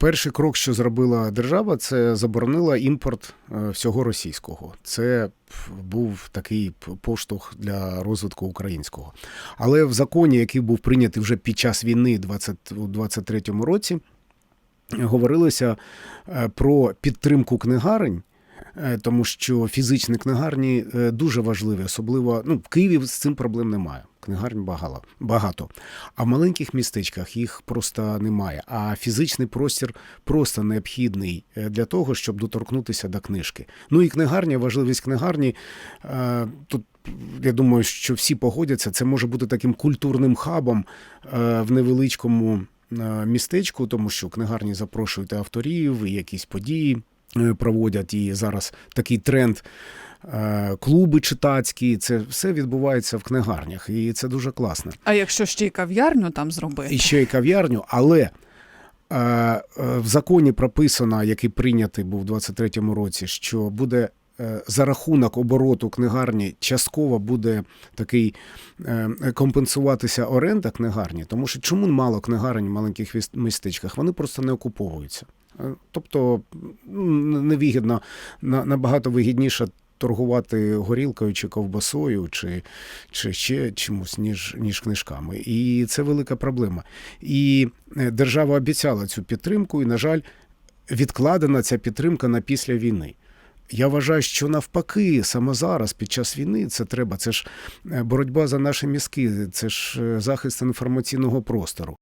Перший крок, що зробила держава, це заборонила імпорт е, всього російського. Це був такий поштовх для розвитку українського. Але в законі, який був прийнятий вже під час війни 20, у 23-му році, говорилося е, про підтримку книгарень. Е, Тому що фізичні книгарні е, дуже важливі, особливо ну, в Києві з цим проблем немає. Книгарень багато, багато. А в маленьких містечках їх просто немає. А фізичний простір просто необхідний е, для того, щоб доторкнутися до книжки. Ну і книгарня, важливість книгарні. Тут я думаю, що всі погодяться. Це може бути таким культурним хабом в невеличкому містечку, тому що книгарні запрошують авторів, і якісь події проводять. І зараз такий тренд. е, Клуби читацькі, це все відбувається в книгарнях, і це дуже класно. А якщо ще й кав'ярню там зробити? І ще й кав'ярню, але е, е, в законі прописано, який прийнятий був у 23-му році, що буде е, за рахунок обороту книгарні частково буде такий е, компенсуватися оренда книгарні, тому що чому мало книгарень в маленьких містечках? Вони просто не окуповуються. Е, Тобто невигідно, набагато вигідніше торгувати горілкою чи ковбасою, чи, чи ще чимось, ніж, ніж книжками. І це велика проблема. І е, держава обіцяла цю підтримку, і, на жаль, відкладена ця підтримка на після війни. Я вважаю, що навпаки, саме зараз, під час війни, це треба. Це ж е, боротьба за наші мізки, це ж е, захист інформаційного простору.